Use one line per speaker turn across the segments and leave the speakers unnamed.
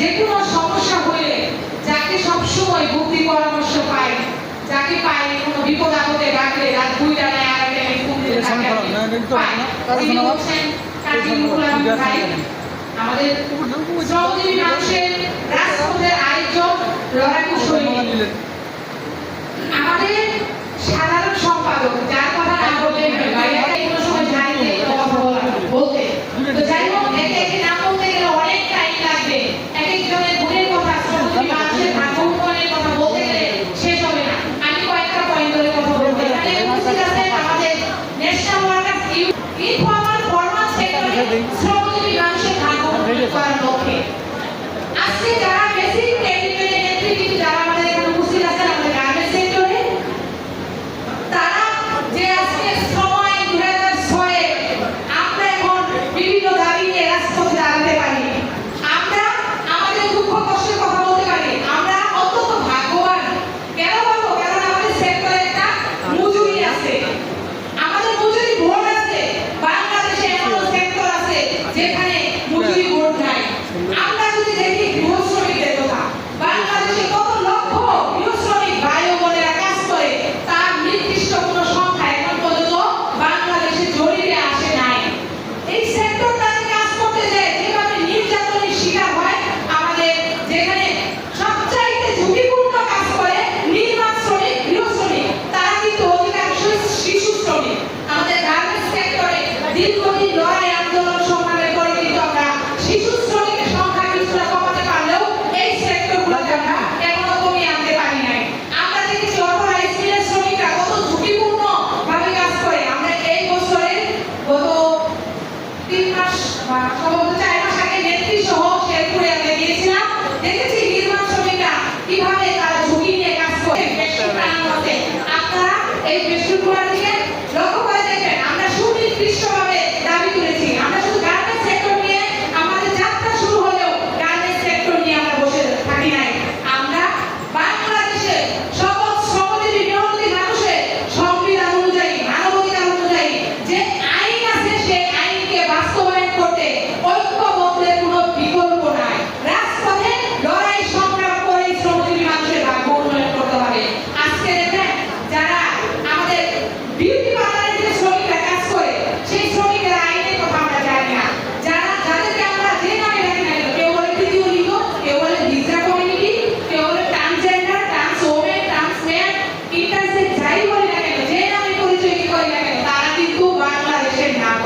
যে কোনো সমস্যা হলে যাকে সবসময় ভক্তি পরামর্শ পাই যাকে পাই কোনো বিপদ আপদে ডাকলে রাত দুইটা নেয় আর একটা আমাদের মানুষের আরেকজন লড়াকু আমাদের সাধারণ সম্পাদক যারা Para morrer. Assim será que existe. সম্ভবত চার মাস আগে নেত্রী সহ শেরপুরে আমরা গিয়েছিলাম। দেখেছি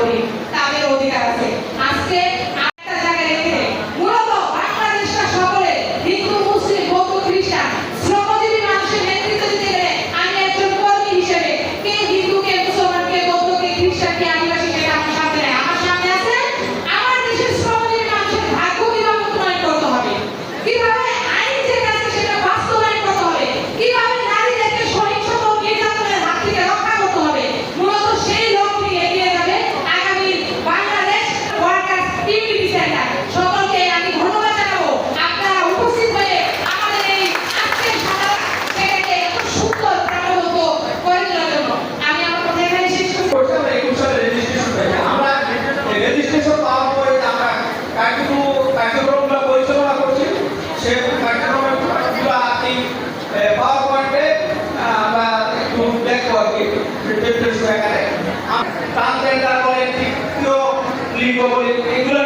lavoratori উদ্দেশ্য এখানে।
তান্ত্রিক তারপরে তৃতীয় লিঙ্গ বলে এগুলো